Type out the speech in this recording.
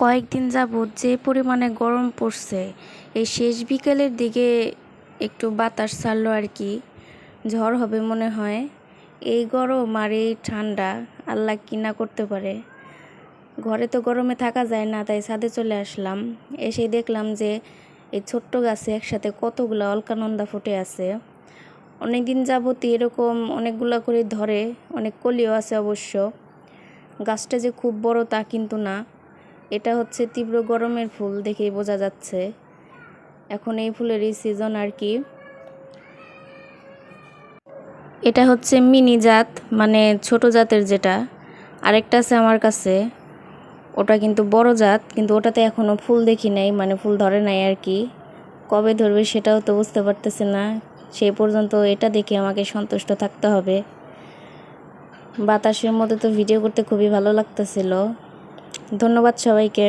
কয়েকদিন যাবৎ যে পরিমাণে গরম পড়ছে, এই শেষ বিকেলের দিকে একটু বাতাস ছাড়লো আর কি। ঝড় হবে মনে হয়। এই গরম আর এই ঠান্ডা আল্লাহ কি না করতে পারে। ঘরে তো গরমে থাকা যায় না, তাই ছাদে চলে আসলাম। এসে দেখলাম যে এই ছোট্ট গাছে একসাথে কতগুলো অলকানন্দা ফুটে আছে। অনেক দিন যাবতই এরকম অনেকগুলো করে ধরে, অনেক কলিও আছে অবশ্য। গাছটা যে খুব বড় তা কিন্তু না। এটা হচ্ছে তীব্র গরমের ফুল দেখেই বোঝা যাচ্ছে। এখন এই ফুলেরই সিজন আর কি। এটা হচ্ছে মিনি জাত মানে ছোট জাতের যেটা। আরেকটা আছে আমার কাছে। ওটা কিন্তু বড় জাত, কিন্তু ওটাতে এখনও ফুল দেখি নাই মানে ফুল ধরে নাই আর কি। কবে ধরবে সেটাও তো বুঝতে পারতেছে না। সেই পর্যন্ত এটা দেখে আমাকে সন্তুষ্ট থাকতে হবে। বাতাসের মধ্যে তো ভিডিও করতে খুবই ভালো লাগতেছিল। ধন্যবাদ সবাইকে।